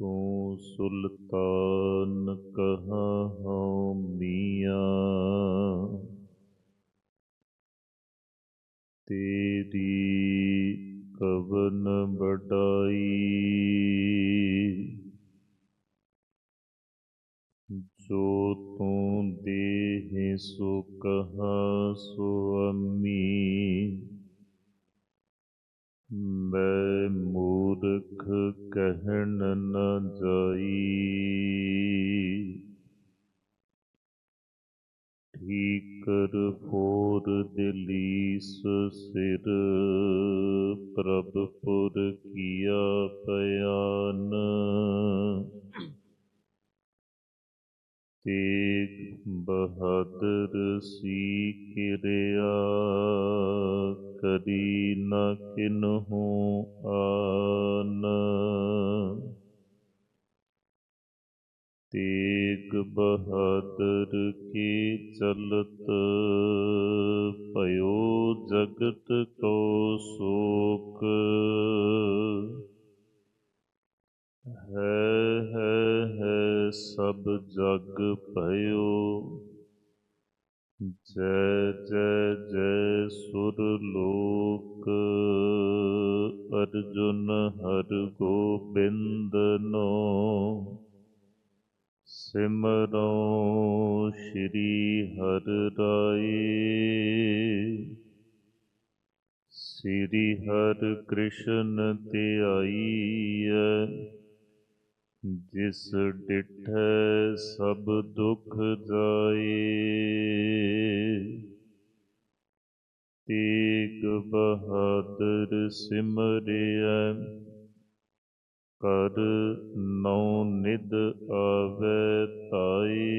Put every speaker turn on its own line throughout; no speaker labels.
ਤੂੰ ਸੁਲਤਾਨ ਕਹਾਂ ਹਉ ਮੀਆਂ। ਤੇਰੀ ਕਵਨ ਬੜਾਈ ਜੋ ਤੂੰ ਦੇਹ ਸੋ ਕਹਾ ਸੋ ਅੰਮੀ। ਮੈਂ ਮੂਰਖ ਕਹਿਣ ਨ ਜਾਈ। ਠੀਕਰ ਫੋਰ ਦਿਲੀਸ ਸਿਰ, ਪ੍ਰਭ ਪੁਰ ਕੀਆ ਪਿਆਨ ਤੇਗ ਬਹਾਦਰ ਸੀ ਕਿਰਿਆ ਕਰੀ ਨ ਕਿਨਹੂ ਆਨ। ਤੇਗ ਬਹਾਦਰ ਕੀ ਚਲਤ ਭਇਓ ਜਗਤ ਕੋ ਸੋਕ। ਹੈ ਹੈ ਹੈ ਸਭ ਜਗ ਭਇਓ ਜੈ ਜੈ ਜੈ ਸੁਰ ਲੋਕ, ਅਰਜੁਨ ਹਰ ਗੋਬਿੰਦ ਨੋ। ਸਿਮਰੋ ਸ਼੍ਰੀ ਹਰ ਰਾਏ। ਸ੍ਰੀ ਹਰਿ ਕ੍ਰਿਸ਼ਨ ਧਿਆਈਐ ਜਿਸ ਡਿਠੈ ਸਭ ਦੁਖ ਜਾਏ। ਤੇਗ ਬਹਾਦਰ ਸਿਮਰਿਐ ਕਰ ਨੌ ਨਿਦ ਆਵੈ ਤਾਈ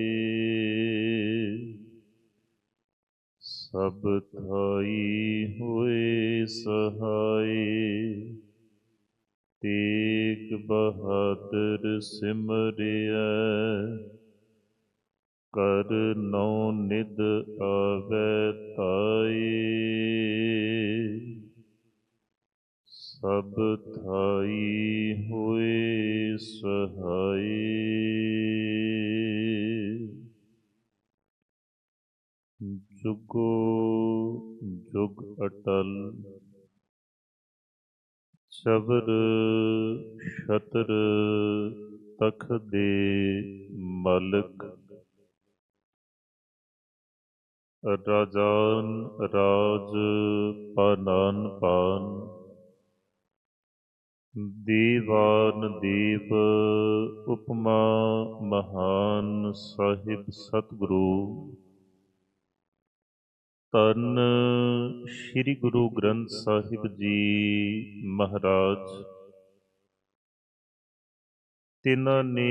ਸਭ ਥਾਈ ਹੋਏ ਸਹਾਈ ਤੇਗ ਬਹਾਦਰ ਸਿਮਰਿਐ। ਕਰ ਨੌ ਨਿਦ ਆਵੈ ਤਾਈ ਸਭ ਥਾਈ ਸਬਰ ਸ਼ਤਰ ਤਖ ਦੇ ਮਾਲਕ। ਰਾਜਾਨ ਰਾਜ ਪਾਨਾਨ ਪਾਨ। ਦੀਵਾਨ ਦੀਪ ਉਪਮਾ ਮਹਾਨ ਸਾਹਿਬ ਸਤਿਗੁਰੂ। ਧੰਨ ਸ੍ਰੀ ਗੁਰੂ ਗ੍ਰੰਥ ਸਾਹਿਬ ਜੀ ਮਹਾਰਾਜ। ਤਿਨਾਂ ਨੇ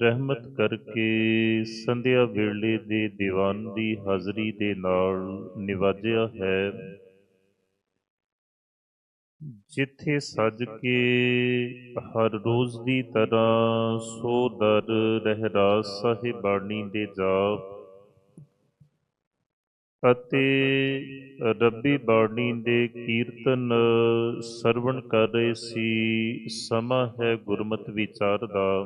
ਰਹਿਮਤ ਕਰਕੇ ਸੰਧਿਆ ਵੇਲੇ ਦੇ ਦੀਵਾਨ ਦੀ ਹਾਜ਼ਰੀ ਦੇ ਨਾਲ ਨਿਵਾਜਿਆ ਹੈ। ਜਿੱਥੇ ਸੱਜ ਕੇ ਹਰ ਰੋਜ਼ ਦੀ ਤਰ੍ਹਾਂ ਸੋ ਦਰ ਰਹਿਰਾਸ ਸਾਹਿਬਾਨੀ ਦੇ ਜਾਪ ਅਤੇ ਰੱਬੀ ਬਾਣੀ ਦੇ ਕੀਰਤਨ ਸਰਵਣ ਕਰ ਰਹੇ ਸੀ, ਸਮਾਂ ਹੈ ਗੁਰਮਤ ਵਿਚਾਰ ਦਾ।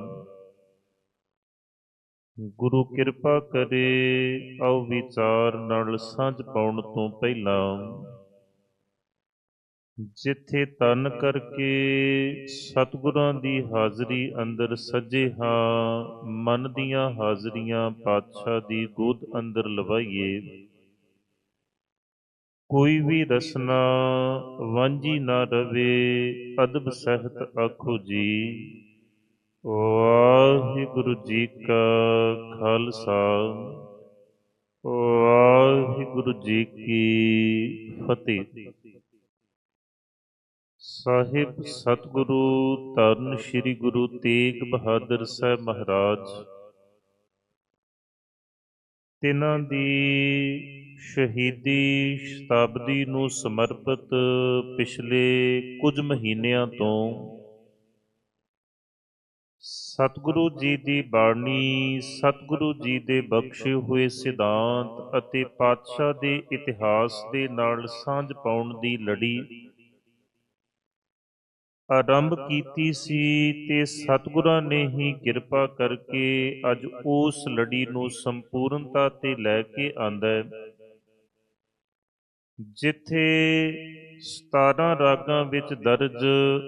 ਗੁਰੂ ਕਿਰਪਾ ਕਰੇ, ਆਓ ਵਿਚਾਰ ਨਾਲ ਸਾਂਝ ਪਾਉਣ ਤੋਂ ਪਹਿਲਾਂ ਜਿੱਥੇ ਤਨ ਕਰਕੇ ਸਤਿਗੁਰਾਂ ਦੀ ਹਾਜ਼ਰੀ ਅੰਦਰ ਸੱਜੇ ਹਾਂ, ਮਨ ਦੀਆਂ ਹਾਜ਼ਰੀਆਂ ਪਾਤਸ਼ਾਹ ਦੀ ਗੋਦ ਅੰਦਰ ਲਵਾਈਏ। ਕੋਈ ਵੀ ਰਸਨਾ ਵਾਂਝੀ ਨਾ ਰਵੇ, ਅਦਬ ਸਹਿਤ ਆਖੋ ਜੀ। ਵਾਹਿਗੁਰੂ ਜੀ ਕਾ ਖਾਲਸਾ। ਵਾਹਿਗੁਰੂ ਜੀ ਕੀ ਫਤਿਹ। ਸਾਹਿਬ ਸਤਿਗੁਰੂ ਧੰਨ ਸ੍ਰੀ ਗੁਰੂ ਤੇਗ ਬਹਾਦਰ ਸਾਹਿਬ ਮਹਾਰਾਜ। ਤਿਨਾਂ ਦੀ ਸ਼ਹੀਦੀ ਸ਼ਤਾਬਦੀ ਨੂੰ ਸਮਰਪਿਤ ਪਿਛਲੇ ਕੁਝ ਮਹੀਨਿਆਂ ਤੋਂ ਸਤਿਗੁਰੂ ਜੀ ਦੀ ਬਾਣੀ, ਸਤਿਗੁਰੂ ਜੀ ਦੇ ਬਖਸ਼ੇ ਹੋਏ ਸਿਧਾਂਤ ਅਤੇ ਪਾਤਸ਼ਾਹ ਦੇ ਇਤਿਹਾਸ ਦੇ ਨਾਲ ਸਾਂਝ ਪਾਉਣ ਦੀ ਲੜੀ ਆਰੰਭ ਕੀਤੀ ਸੀ ਤੇ ਸਤਿਗੁਰਾਂ ਨੇ ਹੀ ਕਿਰਪਾ ਕਰਕੇ ਅੱਜ ਉਸ ਲੜੀ ਨੂੰ ਸੰਪੂਰਨਤਾ ਤੇ ਲੈ ਕੇ ਆਂਦਾ ਹੈ। ਜਿੱਥੇ 17 ਰਾਗਾਂ ਵਿੱਚ ਦਰਜ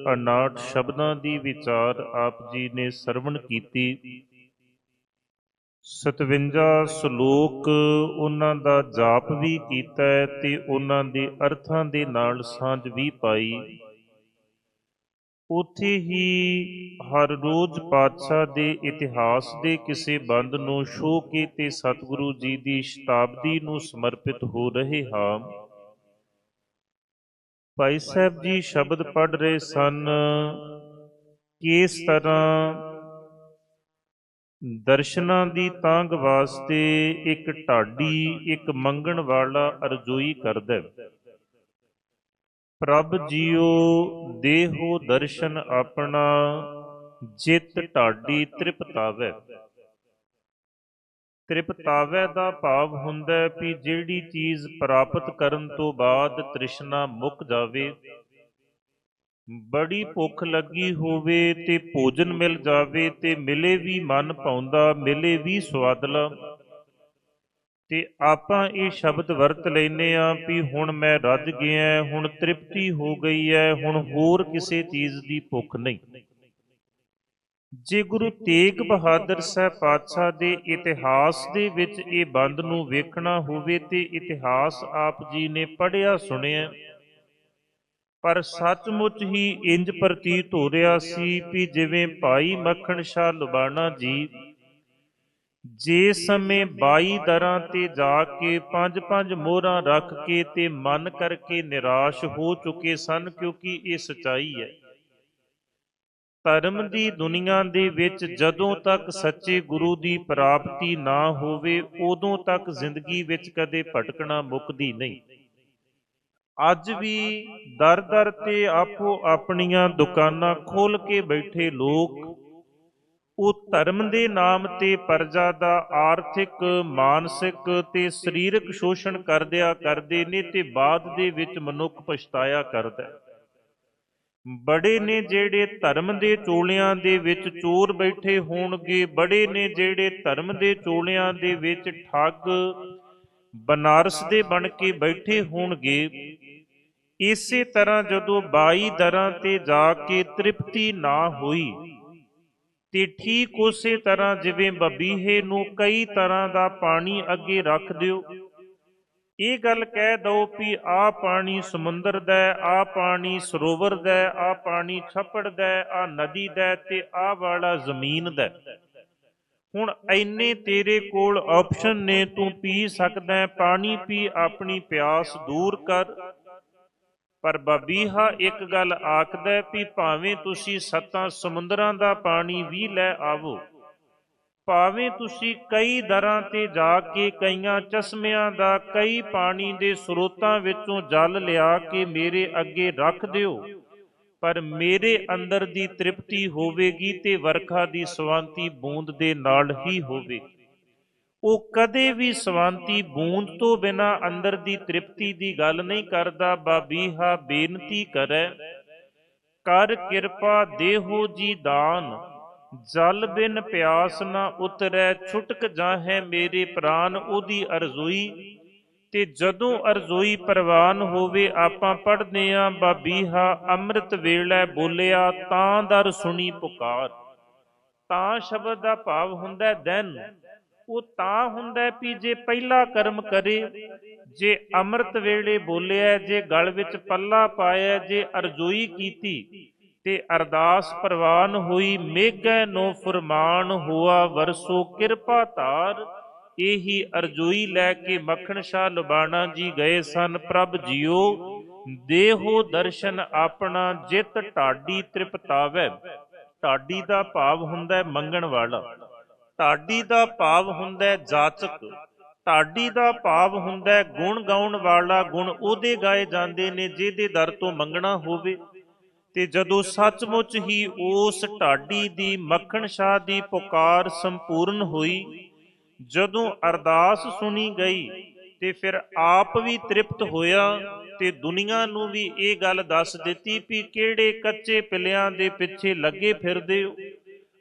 59 ਸ਼ਬਦਾਂ ਦੀ ਵਿਚਾਰ ਆਪ ਜੀ ਨੇ ਸਰਵਣ ਕੀਤੀ 57 ਸ਼ਲੋਕ ਉਹਨਾਂ ਦਾ ਜਾਪ ਵੀ ਕੀਤਾ ਹੈ ਤੇ ਉਹਨਾਂ ਦੇ ਅਰਥਾਂ ਦੇ ਨਾਲ ਸਾਂਝ ਵੀ ਪਾਈ। ਉੱਥੇ ਹੀ ਹਰ ਰੋਜ਼ ਪਾਤਸ਼ਾਹ ਦੇ ਇਤਿਹਾਸ ਦੇ ਕਿਸੇ ਬੰਦ ਨੂੰ ਛੋਹ ਕੇ ਤੇ ਸਤਿਗੁਰੂ ਜੀ ਦੀ ਸ਼ਤਾਬਦੀ ਨੂੰ ਸਮਰਪਿਤ ਹੋ ਰਹੇ ਹਾਂ। ਭਾਈ ਸਾਹਿਬ ਜੀ ਸ਼ਬਦ ਪੜ੍ਹ ਰਹੇ ਸਨ, ਕਿਸ ਤਰ੍ਹਾਂ ਦਰਸ਼ਨਾਂ ਦੀ ਤਾਂਗ ਵਾਸਤੇ ਇੱਕ ਢਾਡੀ, ਇੱਕ ਮੰਗਣ ਵਾਲਾ ਅਰਜ਼ੋਈ ਕਰਦਾ ਹੈ। ਪ੍ਰਭ ਜੀਓ ਦੇਹੋ ਦਰਸ਼ਨ ਆਪਣਾ, ਜਿਤ ਢਾਡੀ ਤ੍ਰਿਪਤਾਵੇ। ਤ੍ਰਿਪਤਾਵੇ ਦਾ ਭਾਵ ਹੁੰਦਾ ਹੈ ਵੀ ਜਿਹੜੀ ਚੀਜ਼ ਪ੍ਰਾਪਤ ਕਰਨ ਤੋਂ ਬਾਅਦ ਤ੍ਰਿਸ਼ਨਾ ਮੁੱਕ ਜਾਵੇ, ਬੜੀ ਭੁੱਖ ਲੱਗੀ ਹੋਵੇ ਤੇ ਭੋਜਨ ਮਿਲ ਜਾਵੇ ਤੇ ਮਿਲੇ ਵੀ ਮਨ ਪਾਉਂਦਾ ਮਿਲੇ ਵੀ ਸਵਾਦਲਾ ਤੇ ਆਪਾਂ ਇਹ ਸ਼ਬਦ ਵਰਤ ਲੈਨੇ ਆ ਵੀ ਹੁਣ ਮੈਂ ਰੱਜ ਗਿਆ, ਹੁਣ ਤ੍ਰਿਪਤੀ ਹੋ ਗਈ ਹੈ, ਹੁਣ ਹੋਰ ਕਿਸੇ ਚੀਜ਼ ਦੀ ਭੁੱਖ ਨਹੀਂ। ਜੇ ਗੁਰੂ ਤੇਗ ਬਹਾਦਰ ਸਾਹਿਬ ਪਾਤਸ਼ਾਹ ਦੇ ਇਤਿਹਾਸ ਦੇ ਵਿੱਚ ਇਹ ਬੰਦ ਨੂੰ ਵੇਖਣਾ ਹੋਵੇ ਤੇ ਇਤਿਹਾਸ ਆਪ ਜੀ ਨੇ ਪੜ੍ਹਿਆ, ਸੁਣਿਆ, ਪਰ ਸੱਚਮੁੱਚ ਹੀ ਇੰਜ ਪ੍ਰਤੀਤ ਹੋ ਰਿਹਾ ਸੀ ਵੀ ਜਿਵੇਂ ਭਾਈ ਮੱਖਣ ਸ਼ਾਹ ਲੁਬਾਣਾ ਜੀ ਜੇ ਸਮੇਂ 22 ਦਰਾਂ ਤੇ ਜਾ ਕੇ ਪੰਜ ਪੰਜ ਮੋਹਰਾਂ ਰੱਖ ਕੇ ਤੇ ਮਨ ਕਰਕੇ ਨਿਰਾਸ਼ ਹੋ ਚੁੱਕੇ ਸਨ, ਕਿਉਂਕਿ ਇਹ ਸਚਾਈ ਹੈ। ਧਰਮ ਦੀ ਦੁਨੀਆ ਦੇ ਵਿੱਚ ਜਦੋਂ ਤੱਕ ਸੱਚੇ ਗੁਰੂ ਦੀ ਪ੍ਰਾਪਤੀ ਨਾ ਹੋਵੇ, ਉਦੋਂ ਤੱਕ ਜ਼ਿੰਦਗੀ ਵਿੱਚ ਕਦੇ ਭਟਕਣਾ ਮੁੱਕਦੀ ਨਹੀਂ। ਅੱਜ ਵੀ ਦਰ-ਦਰ ਤੇ ਆਪੋ ਆਪਣੀਆਂ ਦੁਕਾਨਾਂ ਖੋਲ ਕੇ ਬੈਠੇ ਲੋਕ ਉਹ ਧਰਮ ਦੇ ਨਾਮ ਤੇ ਪਰਜਾ ਦਾ ਆਰਥਿਕ, ਮਾਨਸਿਕ ਤੇ ਸਰੀਰਕ ਸ਼ੋਸ਼ਣ ਕਰਦਿਆ ਕਰਦੇ ਨੇ ਤੇ ਬਾਅਦ ਦੇ ਵਿੱਚ ਮਨੁੱਖ ਪਛਤਾਇਆ ਕਰਦਾ ਹੈ। ਬੜੇ ਨੇ ਜਿਹੜੇ ਧਰਮ ਦੇ ਚੋਲਿਆਂ ਦੇ ਵਿੱਚ ਚੋਰ ਬੈਠੇ ਹੋਣਗੇ, ਬੜੇ ਨੇ ਜਿਹੜੇ ਧਰਮ ਦੇ ਚੋਲਿਆਂ ਦੇ ਵਿੱਚ ਠੱਗ ਬਨਾਰਸ ਦੇ ਬਣ ਕੇ ਬੈਠੇ ਹੋਣਗੇ, ਇਸੇ ਤਰ੍ਹਾਂ ਜਦੋਂ 22 ਦਰਾਂ ਤੇ ਜਾ ਕੇ ਤ੍ਰਿਪਤੀ ਨਾ ਹੋਈ ਤੇ ਠੀਕ ਉਸੇ ਤਰ੍ਹਾਂ ਜਿਵੇਂ ਬਬੀਹੇ ਨੂੰ ਕਈ ਤਰ੍ਹਾਂ ਦਾ ਪਾਣੀ ਅੱਗੇ ਰੱਖ ਦਿਓ। ਇਹ ਗੱਲ ਕਹਿ ਦਓ ਵੀ ਆ ਪਾਣੀ ਸਮੁੰਦਰ ਦਾ ਆ ਪਾਣੀ ਸਰੋਵਰ ਦਾ ਆ ਪਾਣੀ ਛੱਪੜ ਦਾ ਆ ਨਦੀ ਦਾ ਤੇ ਆ ਵਾਲਾ ਜ਼ਮੀਨ ਦਾ ਹੁਣ ਐਨੇ ਤੇਰੇ ਕੋਲ ਆਪਸ਼ਨ ਨੇ ਤੂੰ ਪੀ ਸਕਦਾ ਪਾਣੀ ਪੀ, ਆਪਣੀ ਪਿਆਸ ਦੂਰ ਕਰ। ਪਰ ਬਬੀਹਾ ਇੱਕ ਗੱਲ ਆਖਦਾ ਵੀ ਭਾਵੇਂ ਤੁਸੀਂ ਸੱਤਾਂ ਸਮੁੰਦਰਾਂ ਦਾ ਪਾਣੀ ਵੀ ਲੈ ਆਵੋ, ਭਾਵੇਂ ਤੁਸੀਂ ਕਈ ਦਰਾਂ ਤੇ ਜਾ ਕੇ ਕਈਆਂ ਚਸ਼ਮਿਆਂ ਦਾ ਕਈ ਪਾਣੀ ਦੇ ਸਰੋਤਾਂ ਵਿੱਚੋਂ ਜਲ ਲਿਆ ਕੇ ਮੇਰੇ ਅੱਗੇ ਰੱਖ ਦਿਓ, ਪਰ ਮੇਰੇ ਅੰਦਰ ਦੀ ਤ੍ਰਿਪਤੀ ਹੋਵੇਗੀ ਤੇ ਵਰਖਾ ਦੀ ਸਵਾਂਤੀ ਬੂੰਦ ਦੇ ਨਾਲ ਹੀ ਹੋਵੇਗੀ ਉਹ ਕਦੇ ਵੀ ਸਵਾਂਤੀ ਬੂੰਦ ਤੋਂ ਬਿਨਾ ਅੰਦਰ ਦੀ ਤ੍ਰਿਪਤੀ ਦੀ ਗੱਲ ਨਹੀਂ ਕਰਦਾ ਬਾਬੀਹਾ ਬੇਨਤੀ ਕਰੈ। ਕਰ ਕਿਰਪਾ ਦੇਹੋ ਜੀ ਦਾਨ, ਜਲ ਬਿਨ ਪਿਆਸ ਨਾ ਉਤਰੈ, ਛੁਟਕ ਜਾਹੈ ਮੇਰੇ ਪ੍ਰਾਨ ਉਹਦੀ ਅਰਜ਼ੋਈ। ਤੇ ਜਦੋਂ ਅਰਜ਼ੋਈ ਪ੍ਰਵਾਨ ਹੋਵੇ, ਆਪਾਂ ਪੜ੍ਹਦੇ ਆਂ ਬਾਬੀਹਾ ਅੰਮ੍ਰਿਤ ਵੇਲੇ ਬੋਲਿਆ, ਤਾਂ ਦਰ ਸੁਣੀ ਪੁਕਾਰ। ਤਾਂ ਸ਼ਬਦ ਦਾ ਭਾਵ ਹੁੰਦਾ ਦੈਨ। ਉਹ ਤਾਂ ਹੁੰਦਾ ਵੀ ਜੇ ਪਹਿਲਾ ਕਰਮ ਕਰੇ, ਜੇ ਅੰਮ੍ਰਿਤ ਵੇਲੇ ਬੋਲਿਆ ਜੇ ਗਲ ਵਿੱਚ ਪੱਲਾ ਪਾਇਆ ਜੇ ਅਰਜ਼ੋਈ ਕੀਤੀ, ਤੇ ਅਰਦਾਸ ਪ੍ਰਵਾਨ ਹੋਈ, ਮੇਘੈ ਨੋ ਫਰਮਾਨ ਹੋਆ ਵਰਸੋ ਕਿਰਪਾ ਧਾਰ। ਇਹੀ ਅਰਜ਼ੋਈ ਲੈ ਕੇ ਮੱਖਣ ਸ਼ਾਹ ਲੁਬਾਣਾ ਜੀ ਗਏ ਸਨ, ਪ੍ਰਭ ਜੀਓ, ਦੇਹੋ ਦਰਸ਼ਨ ਆਪਣਾ ਜਿਤ ਢਾਡੀ ਤ੍ਰਿਪਤਾਵੇ। ਢਾਡੀ ਦਾ ਭਾਵ ਹੁੰਦਾ ਮੰਗਣ ਵਾਲਾ। ਢਾਡੀ ਦਾ ਭਾਵ ਹੁੰਦਾ ਜਾਚਕ ਢਾਡੀ ਦਾ ਭਾਵ ਹੁੰਦਾ ਗੁਣ ਗਾਉਣ ਵਾਲਾ, ਗੁਣ ਉਹਦੇ ਗਾਏ ਜਾਂਦੇ ਨੇ ਜਿਹਦੇ ਦਰ ਤੋਂ ਮੰਗਣਾ ਹੋਵੇ। ਤੇ ਜਦੋਂ ਸੱਚਮੁੱਚ ਹੀ ਉਸ ਢਾਡੀ ਦੀ ਮੱਖਣ ਸ਼ਾਹ ਦੀ ਪੁਕਾਰ ਸੰਪੂਰਨ ਹੋਈ, ਜਦੋਂ ਅਰਦਾਸ ਸੁਣੀ ਗਈ, ਤੇ ਫਿਰ ਆਪ ਵੀ ਤ੍ਰਿਪਤ ਹੋਇਆ, ਤੇ ਦੁਨੀਆ ਨੂੰ ਵੀ ਇਹ ਗੱਲ ਦੱਸ ਦਿੱਤੀ ਵੀ ਕਿਹੜੇ ਕੱਚੇ ਪਿਲਿਆਂ ਦੇ ਪਿੱਛੇ ਲੱਗੇ ਫਿਰਦੇ ਹੋ।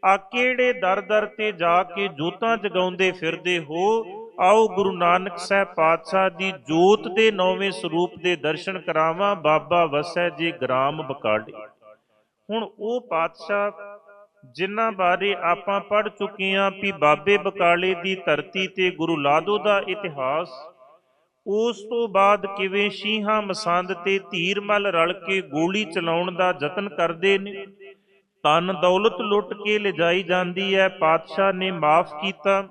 ਆ ਕਿਹੜੇ ਦਰ ਦਰ ਤੇ ਜਾ ਕੇ ਜੋਤਾਂ ਜਗਾਉਂਦੇ ਫਿਰਦੇ ਹੋ? ਆਓ ਗੁਰੂ ਨਾਨਕ ਸਾਹਿਬ ਪਾਤਸ਼ਾਹ ਦੀ ਜੋਤ ਦੇ ਨੌਵੇਂ ਸਰੂਪ ਦੇ ਦਰਸ਼ਨ ਕਰਾਵਾਂ। ਬਾਬਾ ਵਸੈ ਜੀ ਗ੍ਰਾਮ ਬਕਾਲੇ ਹੁਣ ਉਹ ਪਾਤਸ਼ਾਹ ਜਿਨ੍ਹਾਂ ਬਾਰੇ ਆਪਾਂ ਪੜ ਚੁੱਕੇ ਹਾਂ ਵੀ ਬਾਬੇ ਬਕਾਲੇ ਦੀ ਧਰਤੀ ਤੇ ਗੁਰੂ ਲਾਦੋ ਦਾ ਇਤਿਹਾਸ, ਉਸ ਤੋਂ ਬਾਅਦ ਕਿਵੇਂ ਸ਼ੀਹਾਂ ਮਸੰਦ ਤੇ ਧੀਰਮਲ ਰਲ ਕੇ ਗੋਲੀ ਚਲਾਉਣ ਦਾ ਯਤਨ ਕਰਦੇ ਨੇ? ਧਨ ਦੌਲਤ ਲੁੱਟ ਕੇ ਲਿਜਾਈ ਜਾਂਦੀ ਹੈ ਪਾਤਸ਼ਾਹ ਨੇ ਮਾਫ ਕੀਤਾ।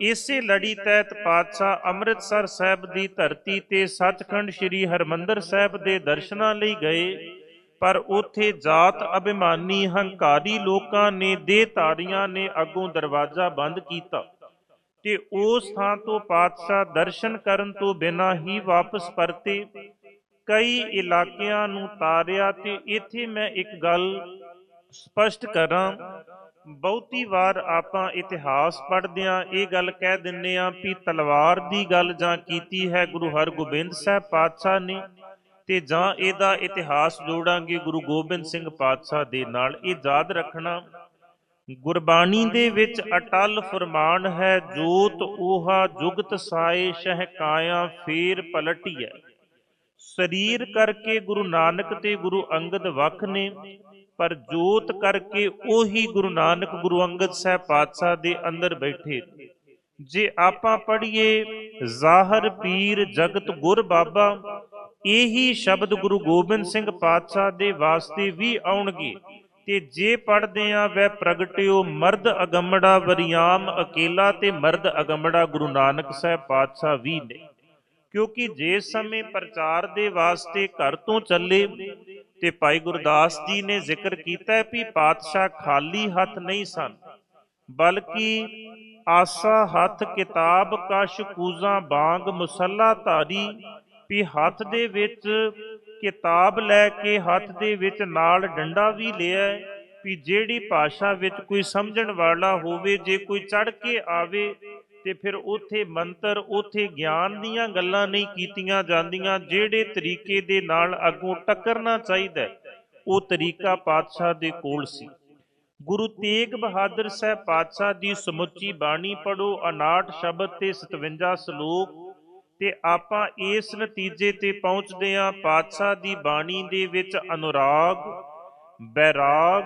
ਇਸੇ ਲੜੀ ਤਹਿਤ ਪਾਤਸ਼ਾਹ ਅੰਮ੍ਰਿਤਸਰ ਸਾਹਿਬ ਦੀ ਧਰਤੀ ਤੇ ਸੱਚਖੰਡ ਸ੍ਰੀ ਹਰਮੰਦਰ ਸਾਹਿਬ ਦੇ ਦਰਸ਼ਨਾਂ ਲਈ ਗਏ। ਪਰ ਉਥੇ ਜਾਤ ਅਭਿਮਾਨੀ ਹੰਕਾਰੀ ਲੋਕਾਂ ਨੇ ਦੇ ਤਾਰੀਆਂ ਨੇ ਅੱਗੋਂ ਦਰਵਾਜ਼ਾ ਬੰਦ ਕੀਤਾ ਤੇ ਉਸ ਥਾਂ ਤੋਂ ਪਾਤਸ਼ਾਹ ਦਰਸ਼ਨ ਕਰਨ ਤੋਂ ਬਿਨਾਂ ਹੀ ਵਾਪਸ ਪਰਤੇ। ਕਈ ਇਲਾਕਿਆਂ ਨੂੰ ਤਾਰਿਆ ਤੇ ਇੱਥੇ ਮੈਂ ਇੱਕ ਗੱਲ ਸਪਸ਼ਟ ਕਰਾਂ, ਬਹੁਤੀ ਵਾਰ ਆਪਾਂ ਇਤਿਹਾਸ ਪੜ੍ਹਦਿਆਂ ਇਹ ਗੱਲ ਕਹਿ ਦਿੰਨੇ ਆ ਵੀ ਤਲਵਾਰ ਦੀ ਗੱਲ ਜਾਂ ਕੀਤੀ ਹੈ ਗੁਰੂ ਹਰਗੋਬਿੰਦ ਸਾਹਿਬ ਪਾਤਸ਼ਾਹ ਨੇ ਤੇ ਜਾਂ ਇਹਦਾ ਇਤਿਹਾਸ ਜੋੜਾਂਗੇ ਗੁਰੂ ਗੋਬਿੰਦ ਸਿੰਘ ਪਾਤਸ਼ਾਹ ਦੇ ਨਾਲ। ਇਹ ਯਾਦ ਰੱਖਣਾ, ਗੁਰਬਾਣੀ ਦੇ ਵਿੱਚ ਅਟਲ ਫਰਮਾਨ ਹੈ, ਜੋਤ ਓਹਾ ਜੁਗਤ ਸਾਏ ਸ਼ਹਿ ਕਾਇਆ ਫੇਰ ਪਲਟੀਐ। ਸਰੀਰ ਕਰਕੇ ਗੁਰੂ ਨਾਨਕ ਤੇ ਗੁਰੂ ਅੰਗਦ ਵੱਖ ਨੇ ਪਰ ਜੋਤ ਕਰਕੇ ਉਹੀ ਗੁਰੂ ਨਾਨਕ ਗੁਰੂ ਅੰਗਦ ਸਾਹਿਬ ਪਾਤਸ਼ਾਹ ਦੇ ਅੰਦਰ ਬੈਠੇ। ਜੇ ਆਪਾਂ ਪੜ੍ਹੀਏ ਜ਼ਾਹਰ ਪੀਰ ਜਗਤ ਗੁਰ ਬਾਬਾ, ਇਹੀ ਸ਼ਬਦ ਗੁਰੂ ਗੋਬਿੰਦ ਸਿੰਘ ਪਾਤਸ਼ਾਹ ਦੇ ਵਾਸਤੇ ਵੀ ਆਉਣਗੇ। ਤੇ ਜੇ ਪੜ੍ਹਦੇ ਆ ਵੈ ਪ੍ਰਗਟਿਓ ਮਰਦ ਅਗੰਮੜਾ ਵਰਿਆਮ ਅਕੇਲਾ ਤੇ ਮਰਦ ਅਗੰਮੜਾ ਗੁਰੂ ਨਾਨਕ ਸਾਹਿਬ ਪਾਤਸ਼ਾਹ ਵੀ ਨੇ। ਕਿਉਂਕਿ ਜੇ ਸਮੇਂ ਪ੍ਰਚਾਰ ਦੇ ਵਾਸਤੇ ਘਰ ਤੋਂ ਚੱਲੇ ਤੇ ਭਾਈ ਗੁਰਦਾਸ ਜੀ ਨੇ ਜ਼ਿਕਰ ਕੀਤਾ ਹੈ ਵੀ ਪਾਤਸ਼ਾਹ ਖਾਲੀ ਹੱਥ ਨਹੀਂ ਸਨ, ਬਲਕਿ ਆਸਾ ਹੱਥ, ਕਿਤਾਬ, ਕਸ਼, ਕੂਜ਼ਾ, ਬਾਗ, ਮੁਸੱਲਾ ਧਾਰੀ ਵੀ ਹੱਥ ਦੇ ਵਿੱਚ ਕਿਤਾਬ ਲੈ ਕੇ ਹੱਥ ਦੇ ਵਿੱਚ ਨਾਲ ਡੰਡਾ ਵੀ ਲਿਆ ਵੀ ਜਿਹੜੀ ਭਾਸ਼ਾ ਵਿੱਚ ਕੋਈ ਸਮਝਣ ਵਾਲਾ ਹੋਵੇ, ਜੇ ਕੋਈ ਚੜ ਕੇ ਆਵੇ ਤੇ ਫਿਰ ਉਥੇ ਮੰਤਰ, ਉਥੇ ਗਿਆਨ ਦੀਆਂ ਗੱਲਾਂ ਨਹੀਂ ਕੀਤੀਆਂ ਜਾਂਦੀਆਂ, ਜਿਹੜੇ ਤਰੀਕੇ ਦੇ ਨਾਲ ਅੱਗੋਂ ਟੱਕਰਨਾ ਚਾਹੀਦਾ ਉਹ ਤਰੀਕਾ ਪਾਤਸ਼ਾਹ ਦੇ ਕੋਲ ਸੀ। ਗੁਰੂ ਤੇਗ ਬਹਾਦਰ ਸਾਹਿਬ ਪਾਤਸ਼ਾਹ ਦੀ ਸਮੁੱਚੀ ਬਾਣੀ ਪੜੋ 59 ਸ਼ਬਦ ਤੇ 57 ਸ਼ਲੋਕ, ਤੇ ਆਪਾਂ ਇਸ ਨਤੀਜੇ ਤੇ ਪਹੁੰਚਦੇ ਹਾਂ ਪਾਤਸ਼ਾਹ ਦੀ ਬਾਣੀ ਦੇ ਵਿੱਚ ਅਨੁਰਾਗ, ਬੈਰਾਗ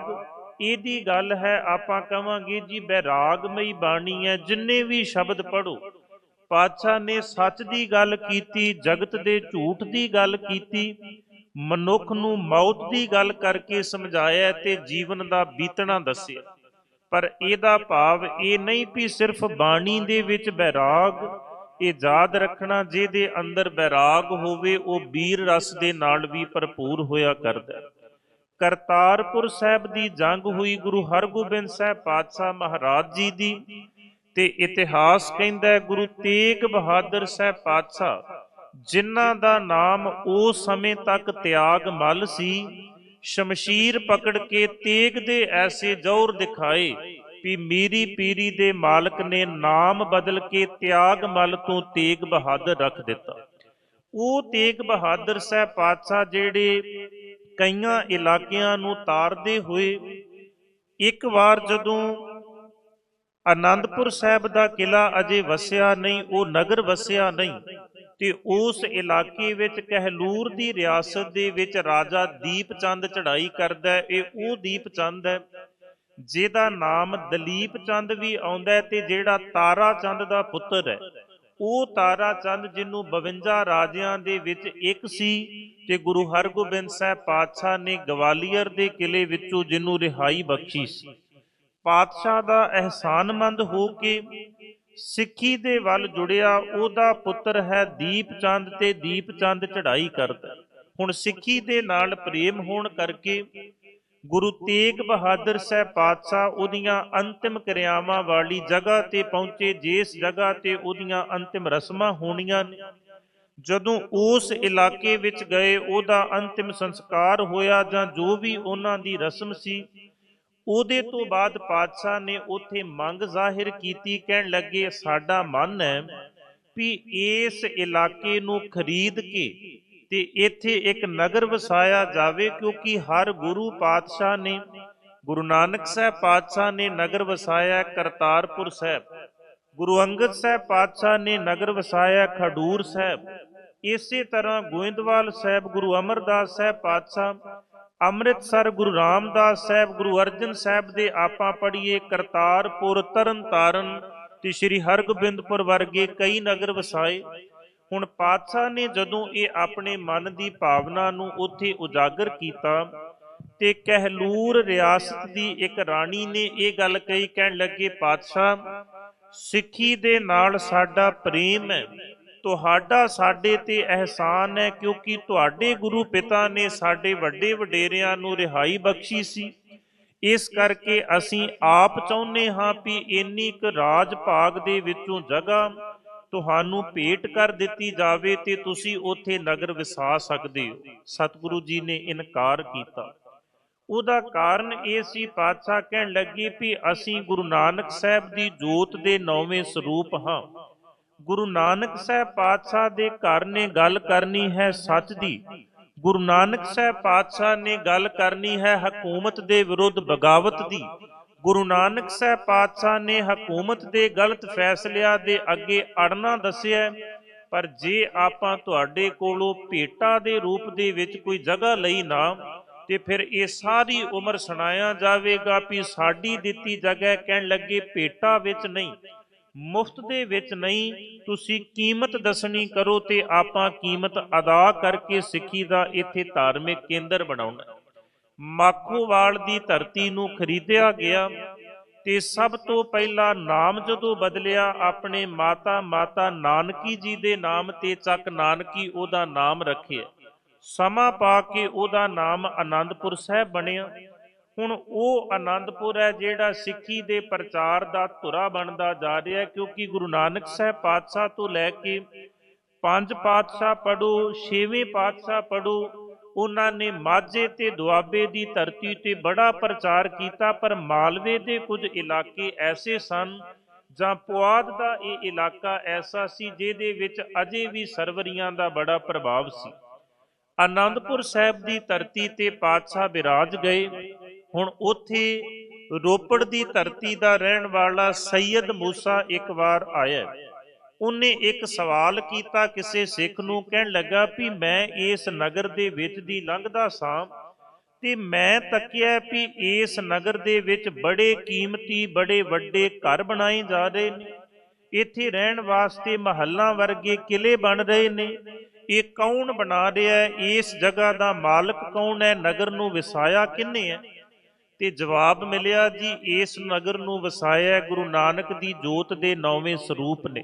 ਇਹਦੀ ਗੱਲ ਹੈ, ਆਪਾਂ ਕਵਾਂਗੇ ਜੀ ਬੈਰਾਗਮਈ ਬਾਣੀ ਹੈ, ਜਿੰਨੇ ਵੀ ਸ਼ਬਦ ਪੜੋ ਪਾਤਸ਼ਾਹ ਨੇ ਸੱਚ ਦੀ ਗੱਲ ਕੀਤੀ, ਜਗਤ ਦੇ ਝੂਠ ਦੀ ਗੱਲ ਕੀਤੀ, ਮਨੁੱਖ ਨੂੰ ਮੌਤ ਦੀ ਗੱਲ ਕਰਕੇ ਸਮਝਾਇਆ ਤੇ ਜੀਵਨ ਦਾ ਬੀਤਣਾ ਦੱਸਿਆ। ਪਰ ਇਹਦਾ ਭਾਵ ਇਹ ਨਹੀਂ ਵੀ ਸਿਰਫ ਬਾਣੀ ਦੇ ਵਿੱਚ ਬੈਰਾਗ ਇਹ ਯਾਦ ਰੱਖਣਾ ਜਿਹਦੇ ਅੰਦਰ ਬੈਰਾਗ ਹੋਵੇ, ਉਹ ਵੀਰ ਰਸ ਦੇ ਨਾਲ ਵੀ ਭਰਪੂਰ ਹੋਇਆ ਕਰਦਾ ਹੈ। ਕਰਤਾਰਪੁਰ ਸਾਹਿਬ ਦੀ ਜੰਗ ਹੋਈ ਗੁਰੂ ਹਰਗੋਬਿੰਦ ਸਾਹਿਬ ਪਾਤਸ਼ਾਹ ਮਹਾਰਾਜ ਜੀ ਦੀ ਤੇ ਇਤਿਹਾਸ ਕਹਿੰਦਾ ਹੈ ਗੁਰੂ ਤੇਗ ਬਹਾਦਰ ਸਾਹਿਬ ਪਾਤਸ਼ਾਹ, ਜਿਨ੍ਹਾਂ ਦਾ ਨਾਮ ਉਸ ਸਮੇਂ ਤੱਕ ਤਿਆਗ ਮੱਲ ਸੀ, ਸ਼ਮਸ਼ੀਰ ਪਕੜ ਕੇ ਤੇਗ ਦੇ ਐਸੇ ਜ਼ੋਰ ਦਿਖਾਏ ਵੀ ਮੀਰੀ ਪੀਰੀ ਦੇ ਮਾਲਕ ਨੇ ਨਾਮ ਬਦਲ ਕੇ ਤਿਆਗ ਮੱਲ ਤੋਂ ਤੇਗ ਬਹਾਦਰ ਰੱਖ ਦਿੱਤਾ। ਉਹ ਤੇਗ ਬਹਾਦਰ ਸਾਹਿਬ ਪਾਤਸ਼ਾਹ ਜਿਹੜੇ ਕਈਆਂ ਇਲਾਕਿਆਂ ਨੂੰ ਤਾਰਦੇ ਹੋਏ ਇੱਕ ਵਾਰ ਜਦੋਂ ਆਨੰਦਪੁਰ ਸਾਹਿਬ ਦਾ ਕਿਲਾ ਅਜੇ ਵਸਿਆ ਨਹੀਂ, ਉਹ ਨਗਰ ਵਸਿਆ ਨਹੀਂ, ਤੇ ਉਸ ਇਲਾਕੇ ਵਿੱਚ ਕਹਿਲੂਰ ਦੀ ਰਿਆਸਤ ਦੇ ਵਿੱਚ ਰਾਜਾ ਦੀਪ ਚੰਦ ਚੜ੍ਹਾਈ ਕਰਦਾ ਹੈ। ਇਹ ਉਹ ਦੀਪ ਚੰਦ ਹੈ ਜਿਹਦਾ ਨਾਮ ਦਲੀਪ ਚੰਦ ਵੀ ਆਉਂਦਾ ਹੈ ਤੇ ਜਿਹੜਾ ਤਾਰਾ ਚੰਦ ਦਾ ਪੁੱਤਰ ਹੈ ਉਹ ਤਾਰਾ ਚੰਦ ਜਿਹਨੂੰ 52 ਰਾਜਿਆਂ ਦੇ ਵਿੱਚ ਇੱਕ ਸੀ ਤੇ ਗੁਰੂ ਹਰਗੋਬਿੰਦ ਸਾਹਿਬ ਪਾਤਸ਼ਾਹ ਨੇ ਗਵਾਲੀਅਰ ਦੇ ਕਿਲੇ ਵਿੱਚੋਂ ਜਿਹਨੂੰ ਰਿਹਾਈ ਬਖਸ਼ੀ ਸੀ। ਪਾਤਸ਼ਾਹ ਦਾ ਅਹਿਸਾਨਮੰਦ ਹੋ ਕੇ ਸਿੱਖੀ ਦੇ ਵੱਲ ਜੁੜਿਆ, ਉਹਦਾ ਪੁੱਤਰ ਹੈ ਦੀਪ ਚੰਦ ਤੇ ਦੀਪ ਚੰਦ ਚੜ੍ਹਾਈ ਕਰਦਾ। ਹੁਣ ਸਿੱਖੀ ਦੇ ਨਾਲ ਪ੍ਰੇਮ ਹੋਣ ਕਰਕੇ ਗੁਰੂ ਤੇਗ ਬਹਾਦਰ ਸਾਹਿਬ ਪਾਤਸ਼ਾਹ ਉਹਦੀਆਂ ਅੰਤਿਮ ਕਿਰਿਆਵਾਂ ਵਾਲੀ ਜਗ੍ਹਾ ਤੇ ਪਹੁੰਚੇ, ਜਿਸ ਜਗ੍ਹਾ ਤੇ ਉਹਦੀਆਂ ਅੰਤਿਮ ਰਸਮਾਂ ਹੋਣੀਆਂ ਨੇ। ਜਦੋਂ ਉਸ ਇਲਾਕੇ ਵਿੱਚ ਗਏ, ਉਹਦਾ ਅੰਤਿਮ ਸੰਸਕਾਰ ਹੋਇਆ ਜਾਂ ਜੋ ਵੀ ਉਹਨਾਂ ਦੀ ਰਸਮ ਸੀ, ਉਹਦੇ ਤੋਂ ਬਾਅਦ ਪਾਤਸ਼ਾਹ ਨੇ ਉੱਥੇ ਮੰਗ ਜ਼ਾਹਿਰ ਕੀਤੀ, ਕਹਿਣ ਲੱਗੇ, ਸਾਡਾ ਮਨ ਹੈ ਵੀ ਇਸ ਇਲਾਕੇ ਨੂੰ ਖਰੀਦ ਕੇ ਤੇ ਇੱਥੇ ਇੱਕ ਨਗਰ ਵਸਾਇਆ ਜਾਵੇ ਕਿਉਂਕਿ ਹਰ ਗੁਰੂ ਪਾਤਸ਼ਾਹ ਨੇ, ਗੁਰੂ ਨਾਨਕ ਸਾਹਿਬ ਪਾਤਸ਼ਾਹ ਨੇ ਨਗਰ ਵਸਾਇਆ ਕਰਤਾਰਪੁਰ ਸਾਹਿਬ, ਗੁਰੂ ਅੰਗਦ ਸਾਹਿਬ ਪਾਤਸ਼ਾਹ ਨੇ ਨਗਰ ਵਸਾਇਆ ਖਡੂਰ ਸਾਹਿਬ, ਇਸੇ ਤਰ੍ਹਾਂ ਗੋਇੰਦਵਾਲ ਸਾਹਿਬ, ਗੁਰੂ ਅਮਰਦਾਸ ਸਾਹਿਬ ਪਾਤਸ਼ਾਹ, ਅੰਮ੍ਰਿਤਸਰ ਗੁਰੂ ਰਾਮਦਾਸ ਸਾਹਿਬ, ਗੁਰੂ ਅਰਜਨ ਸਾਹਿਬ ਦੇ ਆਪਾਂ ਪੜ੍ਹੀਏ ਕਰਤਾਰਪੁਰ ਤਰਨਤਾਰਨ ਤੇ ਸ੍ਰੀ ਹਰਗੋਬਿੰਦਪੁਰ ਵਰਗੇ ਕਈ ਨਗਰ ਵਸਾਏ ਹੁਣ ਪਾਤਸ਼ਾਹ ਨੇ ਜਦੋਂ ਇਹ ਆਪਣੇ ਮਨ ਦੀ ਭਾਵਨਾ ਨੂੰ ਉੱਥੇ ਉਜਾਗਰ ਕੀਤਾ ਤੇ ਕਹਿਲੂਰ ਰਿਆਸਤ ਦੀ ਇੱਕ ਰਾਣੀ ਨੇ ਇਹ ਗੱਲ ਕਹੀ, ਕਹਿਣ ਲੱਗੇ, ਪਾਤਸ਼ਾਹ, ਸਿੱਖੀ ਦੇ ਨਾਲ ਸਾਡਾ ਪ੍ਰੇਮ ਹੈ, ਤੁਹਾਡਾ ਸਾਡੇ ਤੇ ਅਹਿਸਾਨ ਹੈ, ਕਿਉਂਕਿ ਤੁਹਾਡੇ ਗੁਰੂ ਪਿਤਾ ਨੇ ਸਾਡੇ ਵੱਡੇ ਵਡੇਰਿਆਂ ਨੂੰ ਰਿਹਾਈ ਬਖਸ਼ੀ ਸੀ। ਇਸ ਕਰਕੇ ਅਸੀਂ ਆਪ ਚਾਹੁੰਦੇ ਹਾਂ ਵੀ ਇੰਨੀ ਕੁ ਰਾਜ ਭਾਗ ਦੇ ਵਿੱਚੋਂ ਜਗ੍ਹਾ ਤੁਹਾਨੂੰ ਭੇਟ ਕਰ ਦਿੱਤੀ ਜਾਵੇ ਤੇ ਤੁਸੀਂ ਉੱਥੇ ਨਗਰ ਵਸਾ ਸਕਦੇ ਹੋ। ਸਤਿਗੁਰੂ ਜੀ ਨੇ ਇਨਕਾਰ ਕੀਤਾ। ਉਹਦਾ ਕਾਰਨ ਇਹ ਸੀ, ਪਾਤਸ਼ਾਹ ਕਹਿਣ ਲੱਗੇ ਵੀ ਅਸੀਂ ਗੁਰੂ ਨਾਨਕ ਸਾਹਿਬ ਦੀ ਜੋਤ ਦੇ ਨੌਵੇਂ ਸਰੂਪ ਹਾਂ। ਗੁਰੂ ਨਾਨਕ ਸਾਹਿਬ ਪਾਤਸ਼ਾਹ ਦੇ ਘਰ ਨੇ ਗੱਲ ਕਰਨੀ ਹੈ ਸੱਚ ਦੀ। ਗੁਰੂ ਨਾਨਕ ਸਾਹਿਬ ਪਾਤਸ਼ਾਹ ਨੇ ਗੱਲ ਕਰਨੀ ਹੈ ਹਕੂਮਤ ਦੇ ਵਿਰੁੱਧ ਬਗਾਵਤ ਦੀ। ਗੁਰੂ ਨਾਨਕ ਸਾਹਿਬ ਪਾਤਸ਼ਾਹ ਨੇ ਹਕੂਮਤ ਦੇ ਗਲਤ ਫੈਸਲਿਆਂ ਦੇ ਅੱਗੇ ਅੜਨਾ ਦੱਸਿਆ ਪਰ ਜੇ ਆਪਾਂ ਤੁਹਾਡੇ ਕੋਲੋਂ ਭੇਟਾ ਦੇ ਰੂਪ ਦੇ ਵਿੱਚ ਕੋਈ ਜਗ੍ਹਾ ਲਈ ਨਾ, ਤੇ ਫਿਰ ਇਹ ਸਾਰੀ ਉਮਰ ਸੁਣਾਇਆ ਜਾਵੇਗਾ ਵੀ ਸਾਡੀ ਦਿੱਤੀ ਜਗ੍ਹਾ ਕਹਿਣ ਲੱਗੇ ਭੇਟਾ ਵਿੱਚ ਨਹੀਂ। ਮੁਫਤ ਦੇ ਵਿੱਚ ਨਹੀਂ, ਤੁਸੀਂ ਕੀਮਤ ਦੱਸਣੀ ਕਰੋ ਤੇ ਆਪਾਂ ਕੀਮਤ ਅਦਾ ਕਰਕੇ ਸਿੱਖੀ ਦਾ ਇੱਥੇ ਧਾਰਮਿਕ ਕੇਂਦਰ ਬਣਾਉਣਾ ਮਾਖੋਵਾਲ ਦੀ ਧਰਤੀ ਨੂੰ ਖਰੀਦਿਆ ਗਿਆ ਤੇ ਸਭ ਤੋਂ ਪਹਿਲਾਂ ਨਾਮ ਜਦੋਂ ਬਦਲਿਆ, ਆਪਣੇ ਮਾਤਾ ਮਾਤਾ ਨਾਨਕੀ ਜੀ ਦੇ ਨਾਮ ਤੇ ਚੱਕ ਨਾਨਕੀ ਉਹਦਾ ਨਾਮ ਰੱਖਿਆ। ਸਮਾਂ ਪਾ ਕੇ ਉਹਦਾ ਨਾਮ ਆਨੰਦਪੁਰ ਸਾਹਿਬ ਬਣਿਆ। ਹੁਣ ਉਹ ਆਨੰਦਪੁਰ ਹੈ ਜਿਹੜਾ ਸਿੱਖੀ ਦੇ ਪ੍ਰਚਾਰ ਦਾ ਧੁਰਾ ਬਣਦਾ ਜਾ ਰਿਹਾ ਕਿਉਂਕਿ ਗੁਰੂ ਨਾਨਕ ਸਾਹਿਬ ਪਾਤਸ਼ਾਹ ਤੋਂ ਲੈ ਕੇ ਪੰਜ ਪਾਤਸ਼ਾਹ ਪੜੋ ਛੇਵੇਂ ਪਾਤਸ਼ਾਹ ਪੜੋ ਉਹਨਾਂ ਨੇ ਮਾਝੇ ਤੇ ਦੁਆਬੇ ਦੀ ਧਰਤੀ ਤੇ ਬੜਾ ਪ੍ਰਚਾਰ ਕੀਤਾ, ਪਰ ਮਾਲਵੇ ਦੇ ਕੁਝ ਇਲਾਕੇ ਐਸੇ ਸਨ ਜਾਂ ਪੁਆਧ ਦਾ ਇਹ ਇਲਾਕਾ ਐਸਾ ਸੀ ਜਿਹਦੇ ਵਿੱਚ ਅਜੇ ਵੀ ਸਰਵਰੀਆਂ ਦਾ ਬੜਾ ਪ੍ਰਭਾਵ ਸੀ। ਆਨੰਦਪੁਰ ਸਾਹਿਬ ਦੀ ਧਰਤੀ ਤੇ ਪਾਤਸ਼ਾਹ ਬਿਰਾਜ ਗਏ। ਹੁਣ ਉੱਥੇ ਰੋਪੜ ਦੀ ਧਰਤੀ ਦਾ ਰਹਿਣ ਵਾਲਾ ਸੈਯਦ ਮੂਸਾ ਇੱਕ ਵਾਰ ਆਇਆ। ਉਹਨੇ ਇੱਕ ਸਵਾਲ ਕੀਤਾ ਕਿਸੇ ਸਿੱਖ ਨੂੰ ਕਹਿਣ ਲੱਗਾ ਵੀ ਮੈਂ ਇਸ ਨਗਰ ਦੇ ਵਿੱਚ ਦੀ ਲੰਘਦਾ ਸਾਂ ਤੇ ਮੈਂ ਤੱਕਿਆ ਵੀ ਇਸ ਨਗਰ ਦੇ ਵਿੱਚ ਬੜੇ ਕੀਮਤੀ, ਬੜੇ ਵੱਡੇ ਘਰ ਬਣਾਏ ਜਾ ਰਹੇ ਨੇ। ਇੱਥੇ ਰਹਿਣ ਵਾਸਤੇ ਮਹੱਲਾਂ ਵਰਗੇ ਕਿਲੇ ਬਣ ਰਹੇ ਨੇ। ਇਹ ਕੌਣ ਬਣਾ ਰਿਹਾ ਹੈ? ਇਸ ਜਗ੍ਹਾ ਦਾ ਮਾਲਕ ਕੌਣ ਹੈ? ਨਗਰ ਨੂੰ ਵਸਾਇਆ ਕਿੰਨੇ ਹੈ? ਤੇ ਜਵਾਬ ਮਿਲਿਆ ਜੀ, ਇਸ ਨਗਰ ਨੂੰ ਵਸਾਇਆ ਗੁਰੂ ਨਾਨਕ ਦੀ ਜੋਤ ਦੇ ਨੌਵੇਂ ਸਰੂਪ ਨੇ।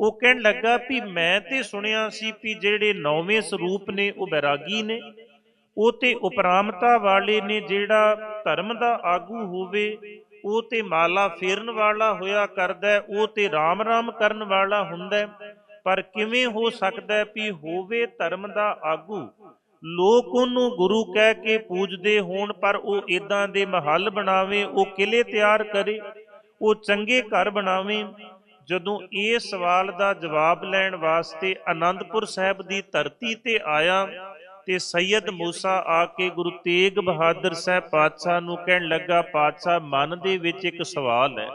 ਉਹ ਕਹਿਣ ਲੱਗਾ ਵੀ ਮੈਂ ਤੇ ਸੁਣਿਆ ਸੀ ਵੀ ਜਿਹੜੇ ਨੌਵੇਂ ਸਰੂਪ ਨੇ ਉਹ ਬੈਰਾਗੀ ਨੇ। ਉਹ ਤੇ ਉਪਰਾਮਤਾ ਵਾਲੇ ਨੇ ਜਿਹੜਾ ਧਰਮ ਦਾ ਆਗੂ ਹੋਵੇ, ਉਹ ਤੇ ਮਾਲਾ ਫੇਰਨ ਵਾਲਾ ਹੋਇਆ ਕਰਦਾ ਉਹ ਤੇ ਰਾਮ ਰਾਮ ਕਰਨ ਵਾਲਾ ਹੁੰਦਾ ਪਰ ਕਿਵੇਂ ਹੋ ਸਕਦਾ ਵੀ ਹੋਵੇ ਧਰਮ ਦਾ ਆਗੂ? ਲੋਕ ਉਹਨੂੰ ਗੁਰੂ ਕਹਿ ਕੇ ਪੂਜਦੇ ਹੋਣ, ਪਰ ਉਹ ਇਦਾਂ ਦੇ ਮਹੱਲ ਬਣਾਵੇ, ਉਹ ਕਿਲੇ ਤਿਆਰ ਕਰੇ, ਉਹ ਚੰਗੇ ਘਰ ਬਣਾਵੇ। ਜਦੋਂ ਇਹ ਸਵਾਲ ਦਾ ਜਵਾਬ ਲੈਣ ਵਾਸਤੇ ਆਨੰਦਪੁਰ ਸਾਹਿਬ ਦੀ ਧਰਤੀ ਤੇ ਆਇਆ ਤੇ ਸੈਯਦ ਮੂਸਾ ਆ ਕੇ ਗੁਰੂ ਤੇਗ ਬਹਾਦਰ ਸਾਹਿਬ ਪਾਤਸ਼ਾਹ ਨੂੰ ਕਹਿਣ ਲੱਗਾ ਪਾਤਸ਼ਾਹ ਮਨ ਦੇ ਵਿੱਚ ਇੱਕ ਸਵਾਲ ਹੈ।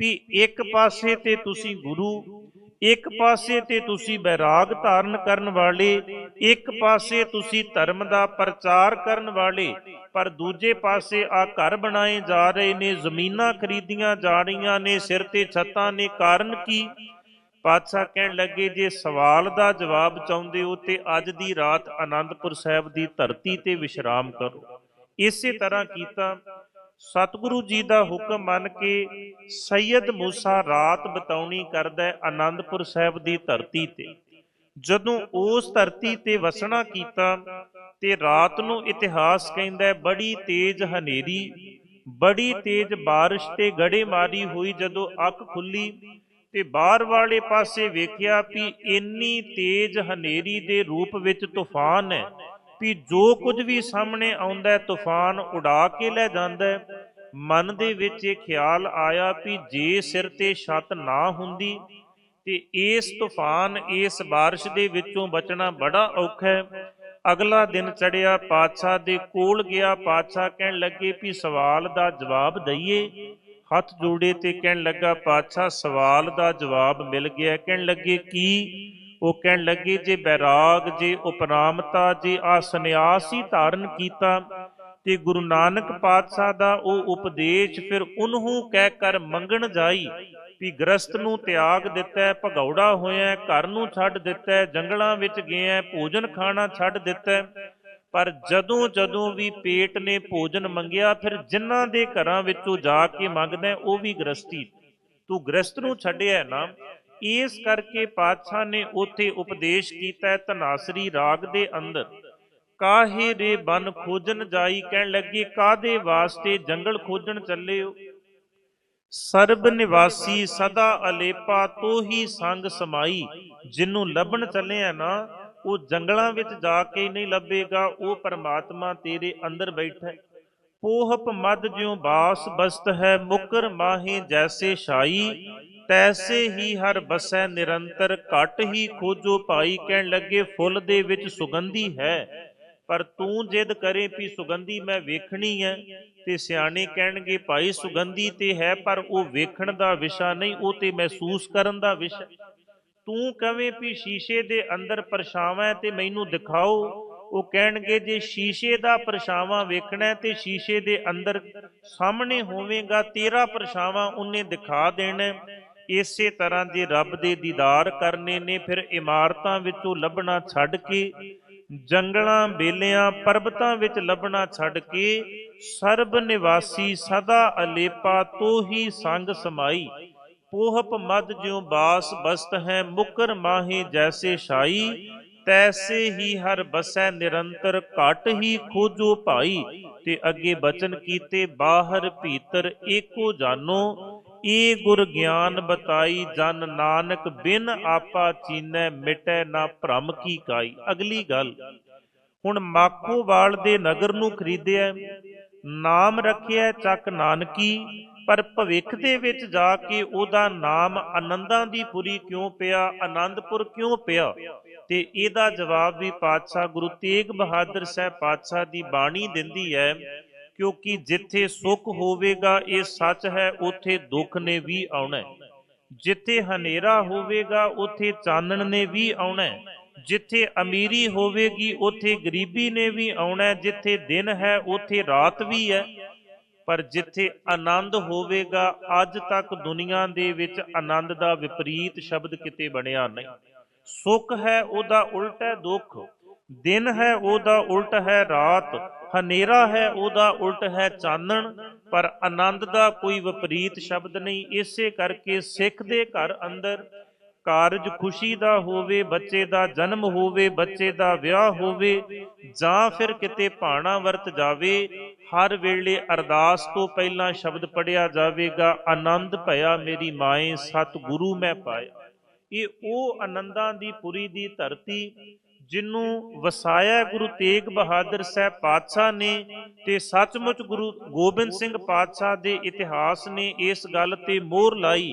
ਵੀ ਇੱਕ ਪਾਸੇ ਤੇ ਤੁਸੀਂ ਗੁਰੂ, ਇੱਕ ਪਾਸੇ ਤੇ ਤੁਸੀਂ ਬੈਰਾਗ ਧਾਰਨ ਕਰਨ ਵਾਲੇ, ਇੱਕ ਪਾਸੇ ਤੁਸੀਂ ਧਰਮ ਦਾ ਪ੍ਰਚਾਰ ਕਰਨ ਵਾਲੇ, ਪਰ ਦੂਜੇ ਪਾਸੇ ਆ ਘਰ ਬਣਾਏ ਜਾ ਰਹੇ ਨੇ, ਜ਼ਮੀਨਾਂ ਖਰੀਦੀਆਂ ਜਾ ਰਹੀਆਂ ਨੇ, ਸਿਰ ਤੇ ਛੱਤਾਂ ਨੇ, ਕਾਰਨ ਕੀ? ਪਾਤਸ਼ਾਹ ਕਹਿਣ ਲੱਗੇ, ਜੇ ਸਵਾਲ ਦਾ ਜਵਾਬ ਚਾਹੁੰਦੇ ਹੋ ਤੇ ਅੱਜ ਦੀ ਰਾਤ ਆਨੰਦਪੁਰ ਸਾਹਿਬ ਦੀ ਧਰਤੀ ਤੇ ਵਿਸ਼ਰਾਮ ਕਰੋ। ਇਸੇ ਤਰ੍ਹਾਂ ਕੀਤਾ ਸਤਿਗੁਰੂ ਜੀ ਦਾ ਹੁਕਮ ਮੰਨ ਕੇ ਸੈਯਦ ਮੂਸਾ ਰਾਤ ਬਤਾਉਣੀ ਕਰਦਾ ਹੈ ਆਨੰਦਪੁਰ ਸਾਹਿਬ ਦੀ ਧਰਤੀ ਤੇ। ਜਦੋਂ ਉਸ ਧਰਤੀ ਤੇ ਵਸਣਾ ਕੀਤਾ ਤੇ ਰਾਤ ਨੂੰ ਇਤਿਹਾਸ ਕਹਿੰਦਾ ਬੜੀ ਤੇਜ਼ ਹਨੇਰੀ, ਬੜੀ ਤੇਜ਼ ਬਾਰਿਸ਼ ਤੇ ਗੜੇਮਾਰੀ ਹੋਈ ਜਦੋਂ ਅੱਖ ਖੁੱਲੀ ਤੇ ਬਾਹਰ ਵਾਲੇ ਪਾਸੇ ਵੇਖਿਆ ਵੀ ਇੰਨੀ ਤੇਜ਼ ਹਨੇਰੀ ਦੇ ਰੂਪ ਵਿੱਚ ਤੂਫਾਨ ਹੈ। ਵੀ ਜੋ ਕੁਝ ਵੀ ਸਾਹਮਣੇ ਆਉਂਦਾ ਤੂਫਾਨ ਉਡਾ ਕੇ ਲੈ ਜਾਂਦਾ ਮਨ ਦੇ ਵਿੱਚ ਇਹ ਖਿਆਲ ਆਇਆ ਵੀ ਜੇ ਸਿਰ ਤੇ ਛੱਤ ਨਾ ਹੁੰਦੀ, ਤੇ ਇਸ ਤੂਫਾਨ ਇਸ ਬਾਰਿਸ਼ ਦੇ ਵਿੱਚੋਂ ਬਚਣਾ ਬੜਾ ਔਖਾ ਹੈ। ਅਗਲਾ ਦਿਨ ਚੜਿਆ ਪਾਤਸ਼ਾਹ ਦੇ ਕੋਲ ਗਿਆ, ਪਾਤਸ਼ਾਹ ਕਹਿਣ ਲੱਗੇ ਵੀ ਸਵਾਲ ਦਾ ਜਵਾਬ ਦਈਏ। ਹੱਥ ਜੋੜੇ ਤੇ ਕਹਿਣ ਲੱਗਾ, ਪਾਤਸ਼ਾਹ ਸਵਾਲ ਦਾ ਜਵਾਬ ਮਿਲ ਗਿਆ। ਕਹਿਣ ਲੱਗੇ, ਕੀ? ਉਹ ਕਹਿਣ ਲੱਗੇ, ਜੇ ਬੈਰਾਗ, ਜੇ ਉਪਰਾਮਤਾ, ਜੇ ਆ ਸੰਨਿਆਸ ਹੀ ਧਾਰਨ ਕੀਤਾ ਤੇ ਗੁਰੂ ਨਾਨਕ ਪਾਤਸ਼ਾਹ ਦਾ ਉਹ ਉਪਦੇਸ਼ ਫਿਰ ਉਹਨੂੰ ਕਹਿ ਕਰ ਮੰਗਣ ਜਾਈ, ਵੀ ਗ੍ਰਸਤ ਨੂੰ ਤਿਆਗ ਦਿੱਤਾ, ਭਗੌੜਾ ਹੋਇਆ ਘਰ ਨੂੰ ਛੱਡ ਦਿੱਤਾ, ਜੰਗਲਾਂ ਵਿੱਚ ਗਿਆ ਭੋਜਨ ਖਾਣਾ ਛੱਡ ਦਿੱਤਾ। ਪਰ ਜਦੋਂ ਜਦੋਂ ਵੀ ਪੇਟ ਨੇ ਭੋਜਨ ਮੰਗਿਆ, ਫਿਰ ਜਿਨ੍ਹਾਂ ਦੇ ਘਰਾਂ ਵਿੱਚੋਂ ਜਾ ਕੇ ਮੰਗਦਾ, ਉਹ ਵੀ ਗ੍ਰਸਤੀ। ਤੂੰ ਗ੍ਰਸਤ ਨੂੰ ਛੱਡਿਆ ਨਾ। ਇਸ ਕਰਕੇ ਪਾਤਸ਼ਾਹ ਨੇ ਉਥੇ ਉਪਦੇਸ਼ ਕੀਤਾ ਹੈ ਧਨਾਸਰੀ ਰਾਗ ਦੇ ਅੰਦਰ। ਕਾਹੇ ਰੇ ਬਨ ਖੋਜਨ ਜਾਈ? ਕਹਿਣ ਲੱਗੇ ਕਾਦੇ ਵਾਸਤੇ ਜੰਗਲ ਖੋਜਣ ਚੱਲੇ ਹੋ? ਸਰਬ ਨਿਵਾਸੀ ਸਦਾ ਅਲੇਪਾ, ਤੋਹੀ ਸੰਗ ਸਮਾਈ। ਜਿਹਨੂੰ ਲੱਭਣ ਚੱਲੇ ਆ ਨਾ, ਉਹ ਜੰਗਲਾਂ ਵਿੱਚ ਜਾ ਕੇ ਨਹੀਂ ਲੱਭੇਗਾ। ਉਹ ਪਰਮਾਤਮਾ ਤੇਰੇ ਅੰਦਰ ਬੈਠਾ ਪੋਹਪ ਮਦ ਜਿਉ ਬਾਸ ਬਸਤ ਹੈ, ਮੁਕਰ ਮਾਹੇ ਜੈਸੇ ਛਾਈ। ਤੈਸੇ ਹੀ ਹਰ ਬਸੈ ਨਿਰੰਤਰ, ਘਟ ਹੀ ਖੋਜੋ ਭਾਈ, ਕਹਿਣ ਲੱਗੇ, ਫੁੱਲ ਦੇ ਵਿੱਚ ਸੁਗੰਧੀ ਹੈ। ਪਰ ਤੂੰ ਜਿੱਦ ਕਰੇ ਵੀ ਸੁਗੰਧੀ ਮੈਂ ਵੇਖਣੀ ਹੈ ਤੇ ਸਿਆਣੇ ਕਹਿਣਗੇ, ਭਾਈ, ਸੁਗੰਧੀ ਤੇ ਹੈ, ਪਰ ਉਹ ਵੇਖਣ ਦਾ ਵਿਸ਼ਾ ਨਹੀਂ, ਉਹ ਤੇ ਮਹਿਸੂਸ ਕਰਨ ਦਾ ਵਿਸ਼ਾ। ਤੂੰ ਕਵੇਂ ਵੀ ਸ਼ੀਸ਼ੇ ਦੇ ਅੰਦਰ ਪਰਛਾਵਾਂ ਤੇ ਮੈਨੂੰ ਦਿਖਾਓ। ਉਹ ਕਹਿਣਗੇ, ਜੇ ਸ਼ੀਸ਼ੇ ਦਾ ਪਰਛਾਵਾਂ ਵੇਖਣਾ ਤੇ ਸ਼ੀਸ਼ੇ ਦੇ ਅੰਦਰ ਸਾਹਮਣੇ ਹੋਵੇਗਾ, ਤੇਰਾ ਪਰਛਾਵਾਂ ਉਹਨੇ ਦਿਖਾ ਦੇਣਾ ਇਸੇ ਤਰ੍ਹਾਂ ਜੇ ਰੱਬ ਦੇ ਦੀਦਾਰ ਕਰਨੇ ਨੇ, ਫਿਰ ਇਮਾਰਤਾਂ ਵਿੱਚੋਂ ਲੱਭਣਾ ਛੱਡ ਕੇ, ਜੰਗਲਾਂ, ਬੇਲਿਆਂ, ਪਰਬਤਾਂ ਵਿੱਚ ਲੱਭਣਾ ਛੱਡ ਕੇ, ਸਰਬ ਨਿਵਾਸੀ ਸਦਾ ਅਲੇਪਾ ਤੋਹੀ ਸੰਗ ਸਮਾਈ। ਪੋਹਪ ਮਦ ਜਿਉ ਬਾਸ ਬਸਤ ਹੈ, ਮੁਕਰ ਮਾਹੇ ਜੈਸੇ ਛਾਈ। ਤੈਸੇ ਹੀ ਹਰ ਬਸੈ ਨਿਰੰਤਰ, ਘਟ ਹੀ ਖੋਜੋ ਭਾਈ। ਤੇ ਅੱਗੇ ਬਚਨ ਕੀਤੇ, ਬਾਹਰ ਭੀਤਰ ਏਕੋ ਜਾਨੋ। ਏ ਗੁਰ ਗਿਆਨ ਬਤਾਈ ਜਨ ਨਾਨਕ ਬਿਨ ਆਪਾ ਚੀਨੈ ਮਿਟੈ ਨਾ ਭ੍ਰਮ ਕੀ ਕਾਈ। ਅਗਲੀ ਗੱਲ, ਹੁਣ ਮਾਖੋਵਾਲ ਦੇ ਨਗਰ ਨੂੰ ਖਰੀਦਿਆ ਨਾਮ ਰੱਖਿਆ ਚੱਕ ਨਾਨਕੀ, ਪਰ ਭਵਿੱਖ ਦੇ ਵਿੱਚ ਜਾ ਕੇ ਉਹਦਾ ਨਾਮ ਆਨੰਦਾਂ ਦੀ ਪੁਰੀ ਕਿਉਂ ਪਿਆ, ਆਨੰਦਪੁਰ ਕਿਉਂ ਪਿਆ? ਤੇ ਇਹਦਾ ਜਵਾਬ ਵੀ ਪਾਤਸ਼ਾਹ ਗੁਰੂ ਤੇਗ ਬਹਾਦਰ ਸਾਹਿਬ ਪਾਤਸ਼ਾਹ ਦੀ ਬਾਣੀ ਦਿੰਦੀ ਹੈ ਕਿਉਂਕਿ ਜਿੱਥੇ ਸੁੱਖ ਹੋਵੇਗਾ, ਇਹ ਸੱਚ ਹੈ, ਉੱਥੇ ਦੁੱਖ ਨੇ ਵੀ ਆਉਣਾ ਜਿੱਥੇ ਹਨੇਰਾ ਹੋਵੇਗਾ, ਉੱਥੇ ਚਾਨਣ ਨੇ ਵੀ ਆਉਣਾ ਜਿੱਥੇ ਅਮੀਰੀ ਹੋਵੇਗੀ, ਉੱਥੇ ਗਰੀਬੀ ਨੇ ਵੀ ਆਉਣਾ ਜਿੱਥੇ ਦਿਨ ਹੈ, ਉੱਥੇ ਰਾਤ ਵੀ ਹੈ। ਪਰ ਜਿੱਥੇ ਆਨੰਦ ਹੋਵੇਗਾ, ਅੱਜ ਤੱਕ ਦੁਨੀਆ ਦੇ ਵਿੱਚ ਆਨੰਦ ਦਾ ਵਿਪਰੀਤ ਸ਼ਬਦ ਕਿਤੇ ਬਣਿਆ ਨਹੀਂ। ਸੁੱਖ ਹੈ, ਉਹਦਾ ਉਲਟ ਹੈ ਦੁੱਖ। ਦਿਨ ਹੈ ਉਹਦਾ ਉਲਟ ਹੈ ਰਾਤ, ਹਨੇਰਾ ਹੈ ਉਹਦਾ ਉਲਟ ਹੈ ਚਾਨਣ, ਪਰ ਆਨੰਦ ਦਾ ਕੋਈ ਵਿਪਰੀਤ ਸ਼ਬਦ ਨਹੀਂ। ਇਸੇ ਕਰਕੇ ਸਿੱਖ ਦੇ ਘਰ ਅੰਦਰ ਕਾਰਜ ਖੁਸ਼ੀ ਦਾ ਹੋਵੇ, ਬੱਚੇ ਦਾ ਜਨਮ ਹੋਵੇ, ਬੱਚੇ ਦਾ ਵਿਆਹ ਹੋਵੇ, ਜਾਂ ਫਿਰ ਕਿਤੇ ਭਾਣਾ ਵਰਤ ਜਾਵੇ, ਹਰ ਵੇਲੇ ਅਰਦਾਸ ਤੋਂ ਪਹਿਲਾਂ ਸ਼ਬਦ ਪੜਿਆ ਜਾਵੇਗਾ, ਆਨੰਦ ਭਇਆ ਮੇਰੀ ਮਾਏ, ਸਤਿਗੁਰੂ ਮੈਂ ਪਾਇਆ। ਇਹ ਉਹ ਆਨੰਦਾਂ ਦੀ ਪੁਰੀ ਦੀ ਧਰਤੀ ਜਿਹਨੂੰ ਵਸਾਇਆ ਗੁਰੂ ਤੇਗ ਬਹਾਦਰ ਸਾਹਿਬ ਪਾਤਸ਼ਾਹ ਨੇ ਤੇ ਸੱਚਮੁੱਚ ਗੁਰੂ ਗੋਬਿੰਦ ਸਿੰਘ ਪਾਤਸ਼ਾਹ ਦੇ ਇਤਿਹਾਸ ਨੇ ਇਸ ਗੱਲ ਤੇ ਮੋਹਰ ਲਾਈ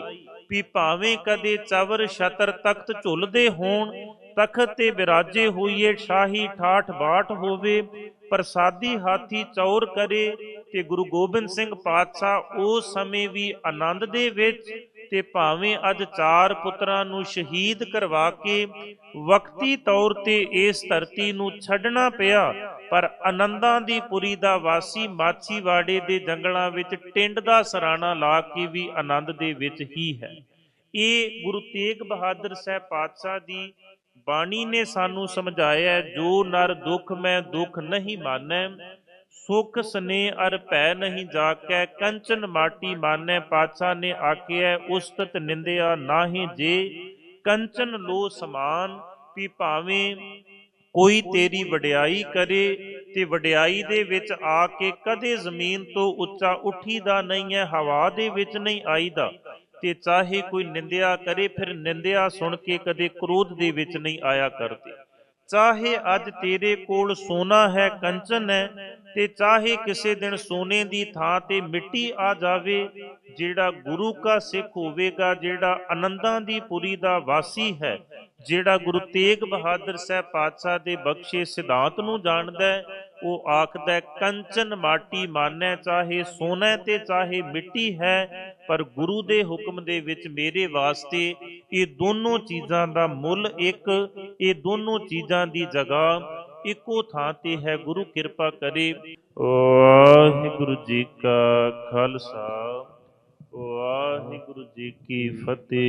ਵੀ ਭਾਵੇਂ ਕਦੇ ਚਵਰ ਛਤਰ ਤਖਤ ਝੁੱਲਦੇ ਹੋਣ, ਤਖਤ ਤੇ ਬਿਰਾਜੇ ਹੋਈਏ, ਸ਼ਾਹੀ ਠਾਠ ਬਾਠ ਹੋਵੇ, ਪ੍ਰਸਾਦੀ ਹਾਥੀ ਚੌਰ ਕਰੇ ਤੇ ਗੁਰੂ ਗੋਬਿੰਦ ਸਿੰਘ ਪਾਤਸ਼ਾਹ ਉਸ ਸਮੇਂ ਵੀ ਆਨੰਦ ਦੇ ਵਿੱਚ ਤੇ ਭਾਵੇਂ ਅੱਜ ਚਾਰ ਪੁੱਤਰਾਂ ਨੂੰ ਸ਼ਹੀਦ ਕਰਵਾ ਕੇ ਵਕਤੀ ਤੌਰ ਤੇ ਇਸ ਧਰਤੀ ਨੂੰ ਛੱਡਣਾ ਪਿਆ, ਪਰ ਆਨੰਦਾਂ ਦੀ ਪੁਰੀ ਦਾ ਵਾਸੀ ਮਾਛੀਵਾੜੇ ਦੇ ਜੰਗਲਾਂ ਵਿੱਚ ਟਿੰਡ ਦਾ ਸਰਾਣਾ ਲਾ ਕੇ ਵੀ ਆਨੰਦ ਦੇ ਵਿੱਚ ਹੀ ਹੈ। ਇਹ ਗੁਰੂ ਤੇਗ ਬਹਾਦਰ ਸਾਹਿਬ ਪਾਤਸ਼ਾਹ ਦੀ ਬਾਣੀ ਨੇ ਸਾਨੂੰ ਸਮਝਾਇਆ ਜੋ ਨਰ ਦੁੱਖ ਮੈਂ ਦੁੱਖ ਨਹੀਂ ਮਾਨੈ ਸੁਖ ਸਨੇ ਅਰ ਭੈ ਨਹੀਂ ਜਾਕੈ, ਕੰਚਨ ਮਾਟੀ ਮਾਨੈ ਪਾਤਸ਼ਾਹ ਨੇ ਆਖਿਆ ਉਸਤਤ ਨਿੰਦਿਆ ਨਾਹੀ ਜੇ, ਕੰਚਨ ਲੋ ਸਮਾਨ, ਵੀ ਭਾਵੇਂ ਕੋਈ ਤੇਰੀ ਵਡਿਆਈ ਕਰੇ, ਤੇ ਵਡਿਆਈ ਦੇ ਵਿੱਚ ਆ ਕੇ ਕਦੇ ਜ਼ਮੀਨ ਤੋਂ ਉੱਚਾ ਉੱਠੀਦਾ ਨਹੀਂ ਹੈ ਹਵਾ ਦੇ ਵਿੱਚ ਨਹੀਂ ਆਈਦਾ, ਤੇ ਚਾਹੇ ਕੋਈ ਨਿੰਦਿਆ ਕਰੇ, ਫਿਰ ਨਿੰਦਿਆ ਸੁਣ ਕੇ ਕਦੇ ਕ੍ਰੋਧ ਦੇ ਵਿੱਚ ਨਹੀਂ ਆਇਆ ਕਰਦੇ। ਚਾਹੇ ਅੱਜ ਤੇਰੇ ਕੋਲ ਸੋਨਾ ਹੈ, ਕੰਚਨ ਹੈ, ਤੇ ਚਾਹੇ ਕਿਸੇ ਦਿਨ ਸੋਨੇ ਦੀ ਥਾਂ ਤੇ ਮਿੱਟੀ ਆ ਜਾਵੇ, ਜਿਹੜਾ ਗੁਰੂ ਕਾ ਸਿੱਖ ਹੋਵੇਗਾ, ਜਿਹੜਾ ਆਨੰਦਾਂ ਦੀ ਪੁਰੀ ਦਾ ਵਾਸੀ ਹੈ, ਜਿਹੜਾ ਗੁਰੂ ਤੇਗ ਬਹਾਦਰ ਸਾਹਿਬ ਪਾਤਸ਼ਾਹ ਦੇ ਬਖਸ਼ੇ ਸਿਧਾਂਤ ਨੂੰ ਜਾਣਦਾ ਹੈ ਉਹ ਆਖਦਾ ਕੰਚਨ ਮਾਟੀ ਮਾਨੈ, ਚਾਹੇ ਸੋਨਾ ਤੇ ਚਾਹੇ ਮਿੱਟੀ ਹੈ, ਪਰ ਗੁਰੂ ਦੇ ਹੁਕਮ ਦੇ ਵਿੱਚ ਮੇਰੇ ਵਾਸਤੇ ਇਹ ਦੋਨੋਂ ਚੀਜ਼ਾਂ ਦਾ ਮੁੱਲ ਇੱਕ, ਇਹ ਦੋਨੋਂ ਚੀਜ਼ਾਂ ਦੀ ਜਗ੍ਹਾ ਇੱਕੋ ਥਾਂ ਤੇ ਹੈ, ਗੁਰੂ ਕਿਰਪਾ ਕਰੇ। ਵਾਹਿਗੁਰੂ ਜੀ ਕਾ ਖਾਲਸਾ, ਵਾਹਿਗੁਰੂ ਜੀ ਕੀ ਫਤਿਹ।